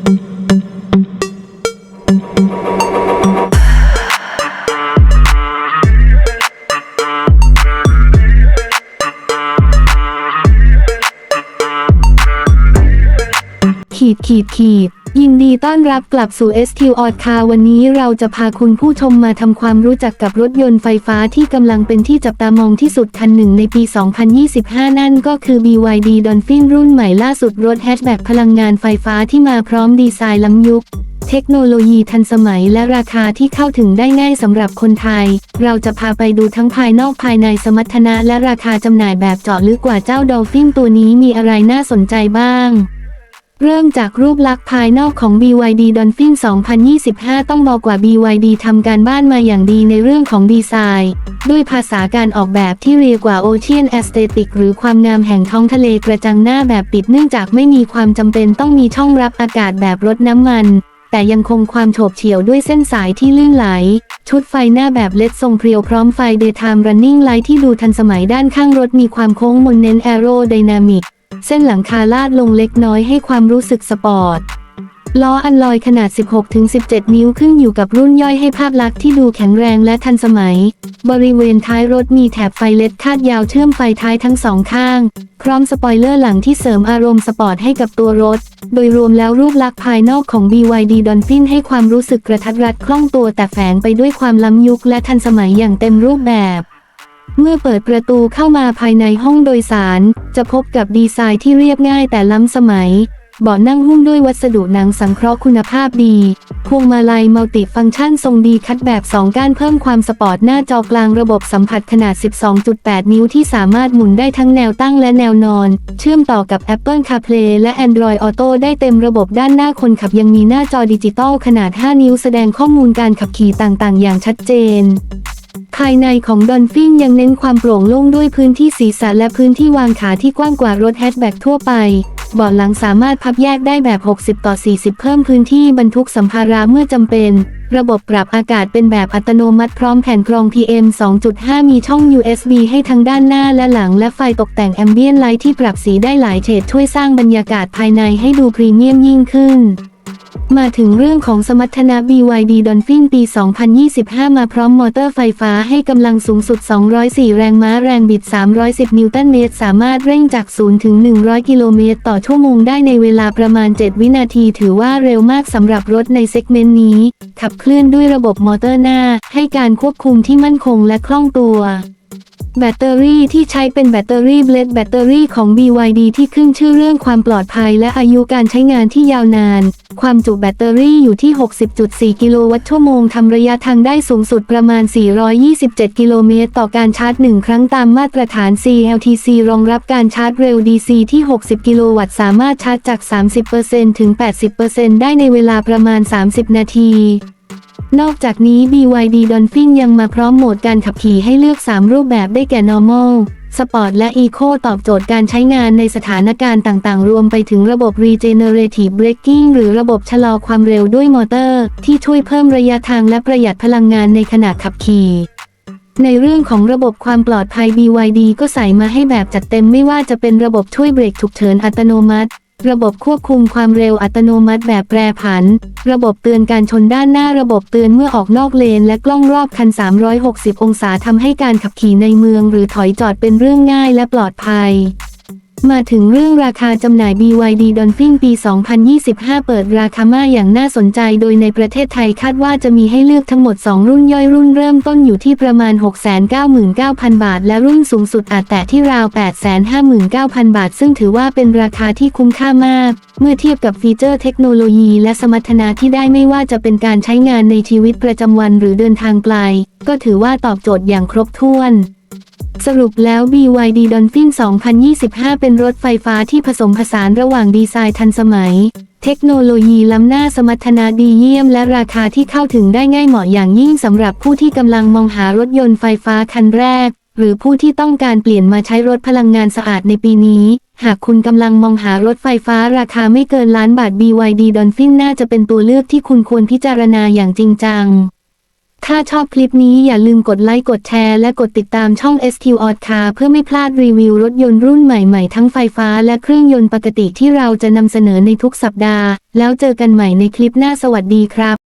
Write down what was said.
ขี ดขีดขีดยินดีต้อนรับกลับสู่ SQ o d c a r วันนี้เราจะพาคุณผู้ชมมาทำความรู้จักกับรถยนต์ไฟฟ้าที่กำลังเป็นที่จับตามองที่สุดคันหนึ่งในปี 2025 นั่นก็คือ BYD Dolphin รุ่นใหม่ล่าสุดรถแฮชแบ็กพลังงานไฟฟ้าที่มาพร้อมดีไซน์ล้ำยุค เทคโนโลยีทันสมัยและราคาที่เข้าถึงได้ง่ายสำหรับคนไทย เราจะพาไปดูทั้งภายนอกภายในสมรรถนะและราคาจำหน่ายแบบเจาะลึกกว่าเจ้าดอลฟินตัวนี้มีอะไรน่าสนใจบ้าง เริ่มจากรูปลักษณ์ภายนอกของ BYD Dolphin 2025 ต้องบอกว่า BYD ทำการบ้านมาอย่างดีในเรื่องของดีไซน์ ด้วยภาษาการออกแบบที่เรียกว่า Ocean Aesthetic หรือความงามแห่งท้องทะเลกระจังหน้าแบบปิดเนื่องจากไม่มีความจำเป็นต้องมีช่องรับอากาศแบบรถน้ำมัน แต่ยังคงความโฉบเฉี่ยวด้วยเส้นสายที่ลื่นไหล ชุดไฟหน้าแบบเลดทรงเพรียวพร้อมไฟ Daytime Running Light ที่ดูทันสมัยด้านข้างรถมีความโค้งมนเน้น Aerodynamic เส้นหลังคาลาดลงเล็กน้อยให้ความรู้สึกสปอร์ต ล้ออันลอยขนาด 16-17 นิ้วขึ้นอยู่กับรุ่นย่อยให้ภาพลักษณ์ที่ดูแข็งแรงและทันสมัย บริเวณท้ายรถมีแถบไฟเลดคาดยาวเชื่อมไฟท้ายทั้งสองข้าง พร้อมสปอยเลอร์หลังที่เสริมอารมณ์สปอร์ตให้กับตัวรถ โดยรวมแล้วรูปลักษณ์ภายนอกของ BYD Dolphin ให้ความรู้สึกกระทัดรัดคล่องตัวแต่แฝงไปด้วยความล้ำยุคและทันสมัยอย่างเต็มรูปแบบ เมื่อเปิดประตูเข้ามาภายในห้องโดยสาร จะพบกับดีไซน์ที่เรียบง่ายแต่ล้ำสมัยเบาะนั่งหุ้มด้วยวัสดุหนังสังเคราะห์คุณภาพดี พวงมาลัยมัลติฟังก์ชันทรงดีคัดแบบ 2 ก้านเพิ่มความสปอร์ตหน้าจอกลางระบบสัมผัสขนาด 12.8 นิ้วที่สามารถหมุนได้ทั้งแนวตั้งและแนวนอน เชื่อมต่อกับ Apple CarPlay และ Android Auto ได้เต็มระบบด้านหน้าคนขับยังมีหน้าจอดิจิตอลขนาด 5 นิ้วแสดงข้อมูลการขับขี่ต่างๆ อย่างชัดเจน ภายในของดอนฟินยังเน้นความโปร่งโล่งด้วยพื้นที่ศีรษะและพื้นที่วางขาที่กว้างกว่ารถแฮชแบ็กทั่วไปเบาะหลังสามารถพับแยกได้แบบ 60 ต่อ 40 เพิ่มพื้นที่บรรทุกสัมภาระเมื่อจำเป็น ระบบปรับอากาศเป็นแบบอัตโนมัติพร้อมแผ่นกรอง PM 2.5 มีช่อง USB ให้ทั้งด้านหน้าและหลัง และไฟตกแต่งแอมเบียนไลท์ที่ปรับสีได้หลายเฉดช่วยสร้างบรรยากาศภายในให้ดูพรีเมียมยิ่งขึ้น มาถึงเรื่องของสมรรถนะ BYD Dolphin ปี 2025 มาพร้อมมอเตอร์ไฟฟ้าให้กำลังสูงสุด 204 แรงม้าแรงบิด 310 นิวตันเมตร สามารถเร่งจาก 0 ถึง 100 กิโลเมตร ต่อชั่วโมงได้ในเวลาประมาณ 7 วินาทีถือว่าเร็วมากสำหรับรถในเซกเมนต์นี้ ขับเคลื่อนด้วยระบบมอเตอร์หน้า ให้การควบคุมที่มั่นคงและคล่องตัว แบตเตอรี่ที่ใช้เป็นแบตเตอรี่เบลดแบตเตอรี่ของ BYD ที่ขึ้นชื่อเรื่องความปลอดภัยและอายุการใช้งานที่ยาวนาน ความจุแบตเตอรี่อยู่ที่ 60.4 กิโลวัตต์ชั่วโมงทำระยะทางได้สูงสุดประมาณ 427 กิโลเมตร ต่อการชาร์จ 1 ครั้งตามมาตรฐาน CLTC รองรับการชาร์จเร็ว DC ที่ 60 กิโลวัตต์สามารถชาร์จจาก 30%ถึง 80%ได้ในเวลาประมาณ 30 นาที นอกจากนี้ BYD Dolphin ยังมาพร้อมโหมดการขับขี่ให้เลือก 3 รูปแบบได้แก่ Normal Sport และ Eco ตอบโจทย์การใช้งานในสถานการณ์ต่างๆ รวมไปถึงระบบ Regenerative Braking หรือระบบชะลอความเร็วด้วยมอเตอร์ ที่ช่วยเพิ่มระยะทางและประหยัดพลังงานในขณะขับขี่ในเรื่องของระบบความปลอดภัย BYD ก็ใส่มาให้แบบจัดเต็มไม่ว่าจะเป็นระบบช่วยเบรกฉุกเฉินอัตโนมัติ ระบบควบคุมความเร็วอัตโนมัติแบบแปรผัน ระบบเตือนการชนด้านหน้าระบบเตือนเมื่อออกนอกเลน และกล้องรอบคัน 360 องศาทำให้การขับขี่ในเมือง หรือถอยจอดเป็นเรื่องง่ายและปลอดภัย มาถึงเรื่องราคาจำหน่าย BYD Dolphin ปี 2025 เปิดราคามาอย่างน่าสนใจโดยในประเทศไทยคาดว่าจะมีให้เลือกทั้งหมด 2 รุ่นย่อยรุ่นเริ่มต้นอยู่ที่ประมาณ 699,000 บาท และรุ่นสูงสุดอาจแตะที่ราว 859,000 บาท ซึ่งถือว่าเป็นราคาที่คุ้มค่ามาก เมื่อเทียบกับฟีเจอร์เทคโนโลยีและสมรรถนะที่ได้ไม่ว่าจะเป็นการใช้งานในชีวิตประจำวันหรือเดินทางไกล ก็ถือว่าตอบโจทย์อย่างครบถ้วน สรุปแล้ว BYD Dolphin 2025 เป็นรถไฟฟ้าที่ผสมผสานระหว่างดีไซน์ทันสมัย เทคโนโลยีล้ำหน้าสมรรถนะดีเยี่ยมและราคาที่เข้าถึงได้ง่ายเหมาะอย่างยิ่งสำหรับผู้ที่กำลังมองหารถยนต์ไฟฟ้าคันแรก หรือผู้ที่ต้องการเปลี่ยนมาใช้รถพลังงานสะอาดในปีนี้ หากคุณกำลังมองหารถไฟฟ้าราคาไม่เกินล้านบาท BYD Dolphin น่าจะเป็นตัวเลือกที่คุณควรพิจารณาอย่างจริงจัง ถ้าชอบคลิปนี้อย่าลืมกดไลค์กดแชร์และกดติดตามช่อง SQ o d Car เพื่อไม่พลาดรีวิวรถยนต์รุ่นใหม่ๆ ทั้งไฟฟ้าและเครื่องยนต์ปกติที่เราจะนำเสนอในทุกสัปดาห์ แล้วเจอกันใหม่ในคลิปหน้าสวัสดีครับ